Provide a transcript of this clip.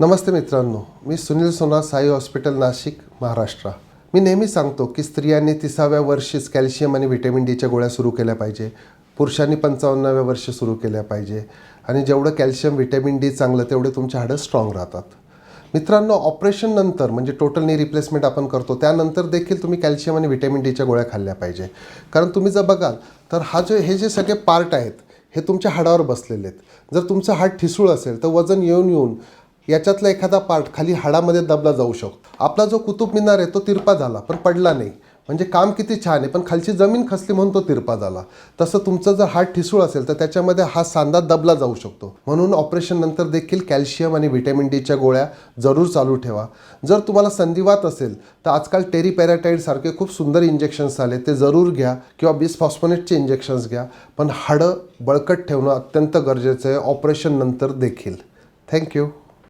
नमस्ते मित्रांनो मी सुनील सोना साई हॉस्पिटल नाशिक महाराष्ट्र. मी नेहमी सांगतो की स्त्रियांनी तिसाव्या वर्षीच कॅल्शियम आणि व्हिटॅमिन डीच्या गोळ्या सुरू केल्या पाहिजे. पुरुषांनी पंचावन्नाव्या वर्षी सुरू केल्या पाहिजे. आणि जेवढं कॅल्शियम व्हिटॅमिन डी चांगलं तेवढे तुमच्या हाडं स्ट्रॉंग राहतात. मित्रांनो ऑपरेशन नंतर म्हणजे टोटल नी रिप्लेसमेंट आपण करतो त्यानंतर देखील तुम्ही कॅल्शियम आणि व्हिटॅमिन डीच्या गोळ्या खाल्ल्या पाहिजे. कारण तुम्ही जर बघाल तर हा जे हे जे सगळे पार्ट आहेत हे तुमच्या हाडावर बसलेले आहेत. जर तुमचं हाड ठिसूळ असेल तर वजन येऊन येऊन याच्यातला एखादा पार्ट खाली हाडामध्ये दबला जाऊ शकतो. आपला जो कुतुब मिनार आहे तो तिरपा झाला पण पडला नाही. म्हणजे काम किती छान आहे पण खालची जमीन खसली म्हणून तो तिरपा झाला. तसं तुमचं जर हात ठिसूळ असेल तर त्याच्यामध्ये हा सांधा दबला जाऊ शकतो. म्हणून ऑपरेशन नंतर देखील कॅल्शियम आणि व्हिटॅमिन डीच्या गोळ्या जरूर चालू ठेवा. जर तुम्हाला संधिवात असेल तर आजकाल टेरीपॅराटाईडसारखे खूप सुंदर इंजेक्शन्स आले ते जरूर घ्या किंवा बिसफॉस्फोनेटचे इंजेक्शन्स घ्या. पण हाडं बळकट ठेवणं अत्यंत गरजेचं आहे ऑपरेशन नंतर देखील. थँक्यू